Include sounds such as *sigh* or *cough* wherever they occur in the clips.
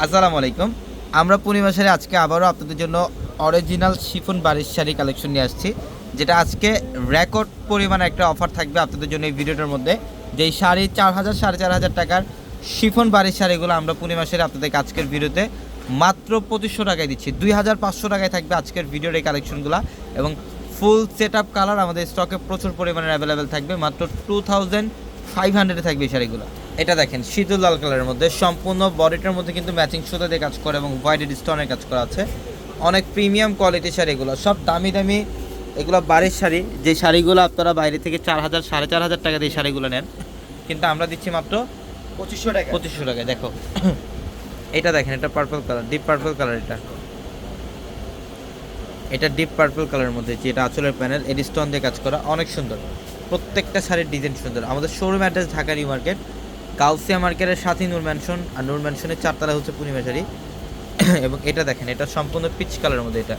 আসসালামু আলাইকুম। আমরা পূর্ণিমাশারে আজকে আবারও আপনাদের জন্য অরিজিনাল শিফন বাড়ির শাড়ি কালেকশন নিয়ে আসছি, যেটা আজকে রেকর্ড পরিমাণে একটা অফার থাকবে আপনাদের জন্য এই ভিডিওটার মধ্যে। যেই শাড়ি চার হাজার, সাড়ে চার হাজার টাকার শিফন বাড়ির শাড়িগুলো আমরা পূর্ণিমাশারে আপনাদেরকে আজকের ভিডিওতে মাত্র পঁচিশশো টাকায় দিচ্ছি। দুই হাজার পাঁচশো টাকায় থাকবে আজকের ভিডিওর এই কালেকশনগুলো এবং ফুল সেট আপ কালার আমাদের স্টকে প্রচুর পরিমাণে অ্যাভেলেবেল থাকবে। মাত্র টু থাউজেন্ড ফাইভ হান্ড্রেডে থাকবে এই শাড়িগুলো। এটা দেখেন শীতল লাল কালারের মধ্যে সম্পূর্ণ বডিটার মধ্যে কিন্তু ম্যাচিং সুতো দিয়ে কাজ করে এবং হোয়াইট স্টোনের কাজ করা আছে। অনেক প্রিমিয়াম কোয়ালিটির শাড়ি এগুলো সব দামি দামি এগুলো বাড়ির শাড়ি। যে শাড়িগুলো আপনারা বাইরে থেকে চার হাজার সাড়ে চার হাজার টাকা দিয়ে শাড়িগুলো নেন কিন্তু আমরা দিচ্ছি মাত্র পঁচিশশো টাকা। পঁচিশশো টাকায় দেখো। এটা দেখেন এটা purple colour deep purple colour এটা। এটা ডিপ পার্পল কালারের মধ্যে যেটা আঁচলের প্যানেল এর স্টোন দিয়ে কাজ করা অনেক সুন্দর। প্রত্যেকটা শাড়ির ডিজাইন সুন্দর। আমাদের showroom address Dhaka new market Gausia মার্কেটের সাথেই নূর ম্যানশন আর নূর ম্যানশনের চারতলা হচ্ছে পূর্ণিমা শাড়ি *clears throat* এবং এটা দেখেন, এটা সম্পূর্ণ পিচ কালারের মধ্যে এটা।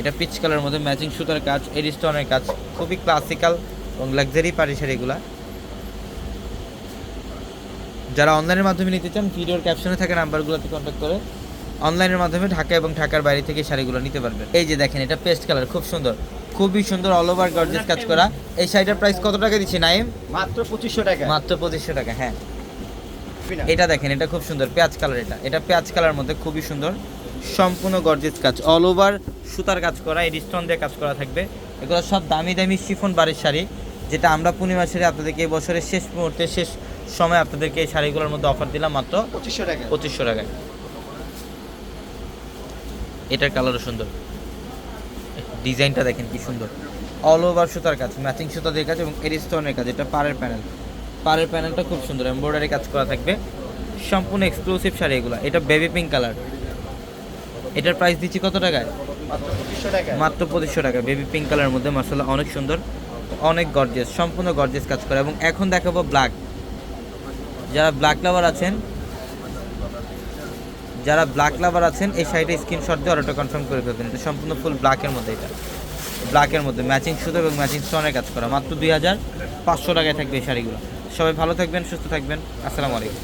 এটা পিচ কালারের মধ্যে ম্যাচিং সুতার কাজ এর স্টোনের কাজ, খুবই ক্লাসিক্যাল এবং লাক্সারি পাটি শাড়িগুলা যারা অনলাইনের মাধ্যমে নিতে চান, ভিডিওর ক্যাপশনে থাকা নাম্বারগুলোতে কন্ট্যাক্ট করে। অনলাইনের মাধ্যমে ঢাকা এবং ঢাকার বাইরে থেকে শাড়িগুলো নিতে পারবেন। এই যে দেখেন এটা পেস্ট কালার খুব সুন্দর। খুবই সুন্দর অল ওভার গর্জেস কাজ করা। এই শাড়িটার প্রাইস কত টাকা দিচ্ছি নাইম? মাত্র পঁচিশশো টাকা। মাত্র পঁচিশশো টাকা হ্যাঁ। এটা দেখেন এটা খুব সুন্দর পেঁয়াজ কালার এটা। এটা পেঁয়াজ কালার মধ্যে খুবই সুন্দর সম্পূর্ণ গর্জেস কাজ। অল ওভার সুতার কাজ করা এই স্টোন দিয়ে কাজ করা থাকবে। এগুলো সব দামি দামি শিফন বাড়ির শাড়ি যেটা আমরা পূর্ণিমা শাড়ি আপনাদেরকে এই বছরের শেষ মুহূর্তে শেষ সময় আপনাদেরকে এই শাড়িগুলোর মধ্যে অফার দিলাম মাত্র পঁচিশশো টাকা। পঁচিশশো টাকায়। এটার কালারও সুন্দর। ডিজাইনটা দেখেন কি সুন্দর। অল ওভার সুতার কাজ ম্যাচিং সুতা দিয়ে কাজ এবং এরিস্টোনের কাজ, এটা পাড়ের প্যানেল পাড়ের প্যানেলটা খুব সুন্দর এমব্রয়ডারি কাজ করা থাকবে। সম্পূর্ণ এক্সক্লুসিভ শাড়ি এগুলো, এটা বেবি পিঙ্ক কালার এটার প্রাইস দিচ্ছি কত টাকায়? মাত্র পঁচিশশো টাকা। বেবি পিঙ্ক কালারের মধ্যে মার্শাল্লাহ অনেক সুন্দর, অনেক গর্জিয়াস সম্পূর্ণ গর্জিয়াস কাজ করে। এবং এখন দেখাবো ব্ল্যাক যারা ব্ল্যাক লাভার আছেন যারা ব্ল্যাক লাভার আছেন, এই শাড়িটা স্ক্রিনশট দিয়ে অর্ডারটা কনফার্ম করে ফেলবেন। এটা সম্পূর্ণ ফুল ব্ল্যাকের মধ্যে এটা। ব্ল্যাকের মধ্যে ম্যাচিং সুতো এবং ম্যাচিং স্টোনের কাজ করা। মাত্র দুই হাজার পাঁচশো টাকায় থাকবে এই শাড়িগুলো। সবাই ভালো থাকবেন, সুস্থ থাকবেন। আসসালামু আলাইকুম।